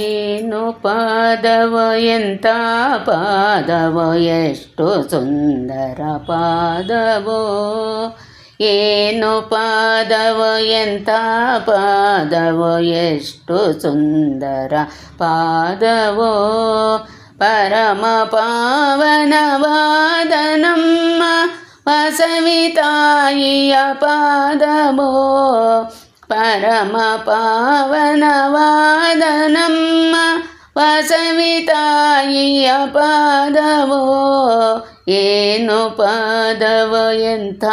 ಏನು ಪಾದವೋ ಎಂಥ ಪಾದವೋ ಎಷ್ಟು ಸುಂದರ ಪಾದವೋ ಏನು ಪಾದವೋ ಎಂಥ ಪಾದವೋ ಎಷ್ಟು ಸುಂದರ ಪಾದವೋ ಪರಮ ಪಾವನವಾದ ನಮ್ಮ ವಸವಿ ತಾಯಿಯ ಪಾದವೋ ಪರಮ ಪಾವನವಾದ ನಮ್ಮ ವಸವಿ ತಾಯಿಯ ಪಾದವೋ ಏನು ಪಾದವೋ ಎಂಥ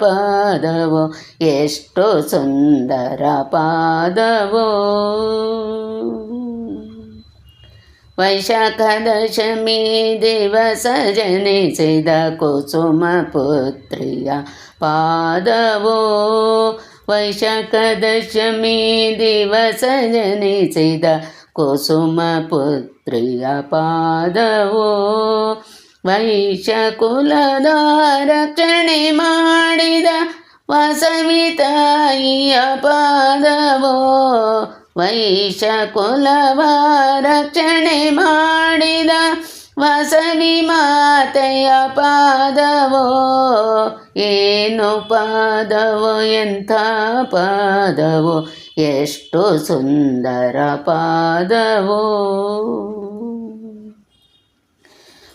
ಪಾದವೋ ಎಷ್ಟು ಸುಂದರ ಪಾದವೋ ವೈಶಾಖ ದಶಮಿ ದಿವಸ ಜನಿಸಿದ ಕುಸುಮ ಪುತ್ರಿಯ ಪಾದವೋ ವೈಶಾಖ ದಶಮಿ ದಿವಸ ಜನಿಸಿದ ಕುಸುಮ ಪುತ್ರಿಯ ಪಾದವೋ. ವೈಶಕುಲದ ರಕ್ಷಣೆ ಮಾಡಿದ ವಸವಿ ತಾಯಿಯ ಪಾದವೋ ವೈಶಕುಲವ ರಕ್ಷಣೆ ಮಾಡಿದ ವಸವಿ ಮಾತೆಯ ಪಾದವೋ. ಏನು ಪಾದವೋ, ಎಂಥ ಪಾದವೋ, ಎಷ್ಟು ಸುಂದರ ಪಾದವೋ.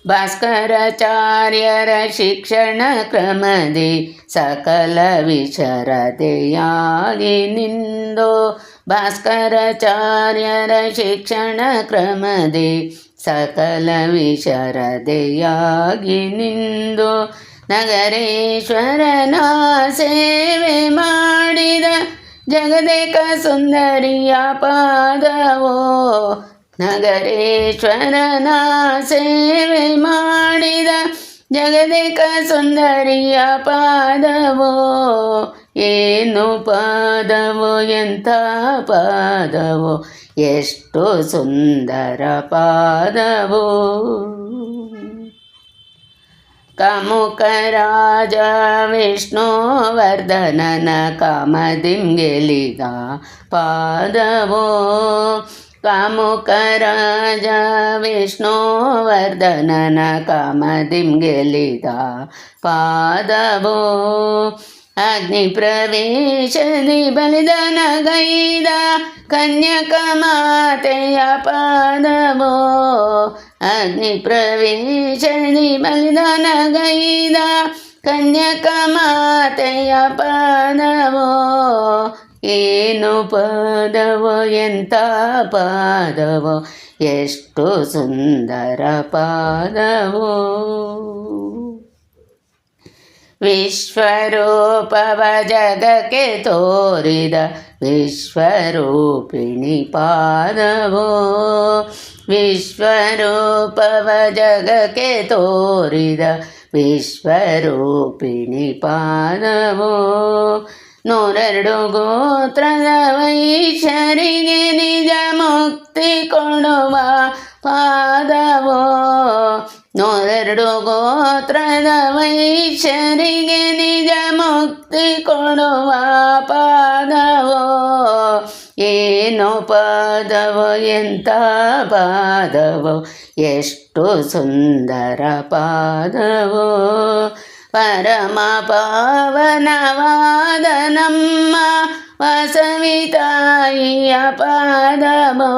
ಭಾಸ್ಕರಾಚಾರ್ಯರ ಶಿಕ್ಷಣ ಕ್ರಮದಿ ಸಕಲ ವಿಚರತೆಯಾಗಿ ನಿಂದೋ. ಭಾಸ್ಕರಾಚಾರ್ಯರ ಶಿಕ್ಷಣ ಕ್ರಮದಿ ಸಕಲ ವಿಶರದೆಯಾಗಿ ನಿಂದು. ನಗರೇಶ್ವರನ ಸೇವೆ ಮಾಡಿದ ಜಗದೇಕ ಸುಂದರಿಯ ಪಾದವೋ, ನಗರೇಶ್ವರನ ಸೇವೆ ಮಾಡಿದ ಜಗದೇಕ ಸುಂದರಿಯ ಪಾದವೋ, ಏನು ಪಾದವೋ, ಎಂಥ ಪಾದವೋ, ಎಷ್ಟು ಸುಂದರ ಪಾದವೋ. ಕಮುಕರಾಜ ವಿಷ್ಣುವರ್ಧನನ ಕಾಮದಿಂ ಗೆಲಿದ ಪಾದವೋ. ಕಾಮುಕರಾಜ ವಿಷ್ಣುವರ್ಧನನ ಕಾಮದಿಂ ಗೆಲಿದ ಪಾದವೋ. ಅಗ್ನಿ ಪ್ರವೇಶದಿ ಬಲಿದಾನಗೈದ ಕನ್ಯಕ ಮಾತೆಯ ಪಾದವೋ. ಅಗ್ನಿ ಪ್ರವೇಶದಿ ಬಲಿದಾನಗೈದ ಕನ್ಯಕ ಮಾತೆಯ ಪಾದವೋ ಏನು ಪಾದವೋ ಎಂಥ ಪಾದವೋ ಎಷ್ಟು ಸುಂದರ ಪಾದವೋ ವಿಶ್ವರೂಪವ ಜಗಕ್ಕೆ ತೋರಿದ ವಿಶ್ವರೂಪಿಣಿ ಪಾದವೋ ವಿಶ್ವರೂಪವ ಜಗಕ್ಕೆ ತೋರಿದ ವಿಶ್ವರೂಪಿಣಿ ಪಾದವೋ ನೂರೆರಡು ಗೋತ್ರದ ವೈಶರಿಗೆ ನಿಜ ಮುಕ್ತಿ ಕೊಡುವ ಪಾದವೋ ನೂರೆರಡು ಗೋತ್ರದ ವೈಶರಿಗೆ ನಿಜ ಮುಕ್ತಿ ಕೊಡುವ ಪಾದವೋ ಏನು ಪಾದವೋ ಎಂಥ ಪಾದವೋ ಎಷ್ಟು ಸುಂದರ ಪಾದವೋ ಪರಮ ಪಾವನವಾದ ನಮ್ಮ ವಸವಿ ತಾಯಿಯ ಪಾದವೋ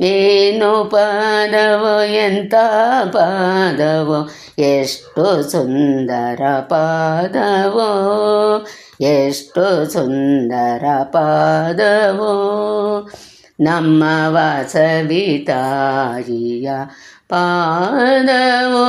ಏನು ಪಾದವೋ ಎಂಥ ಪಾದವೋ ಎಷ್ಟು ಸುಂದರ ಪಾದವೋ ಎಷ್ಟು ಸುಂದರ ಪಾದವೋ ನಮ್ಮ ವಾಸವಿ ತಾಯಿಯ ಪಾದವೋ